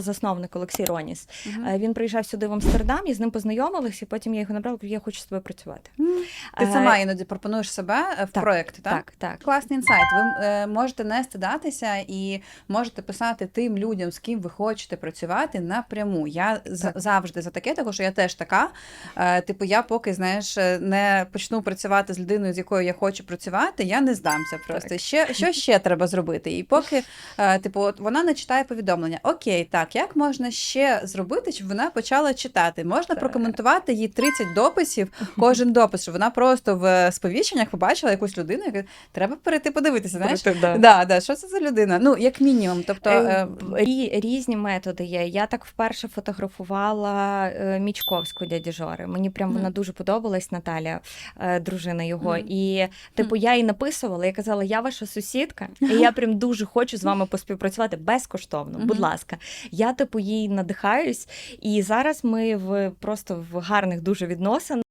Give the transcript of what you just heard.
засновник Олексій Роніс. Мгм. Е, Він приїжджав сюди в Амстердам, і з ним познайомилися, і потім я його набрала, кажу, я хочу з тобою працювати. Ти Е, сама іноді пропонуєш себе е, в так, проєкти, так? Так, так. Класний інсайт. Ви е, можете не стидатися і можете писати тим людям, з ким ви хочете працювати напряму. Я Так. завжди за таке, тому що я теж така. Е, типу, я поки знаєш не почну працювати з людиною, з якою я хочу працювати, я не здамся. Просто Так. ще що ще треба зробити? І поки е, типу, от вона не читає повідомлення. Окей, так як можна ще зробити, щоб вона почала читати? Можна Так. прокоментувати їй 30 дописів, кожен допис, щоб вона просто в сповіщеннях побачила якусь людину, яка треба перейти подивитися. Знаєш, Проте, да. да, да, що це за людина? Ну, як мінімум, тобто. Е, е, рі- Різні методи є. Я так вперше фотографувала е, Мічковську дяді Жори. Мені прям вона Мгм. дуже подобалась, Наталя, е, дружина його. Мгм. І типу я їй написувала, я казала, я ваша сусідка, і я прям дуже хочу з вами поспівпрацювати безкоштовно. Будь ласка, я типу їй надихаюсь, і зараз ми в просто в гарних дуже відносинах.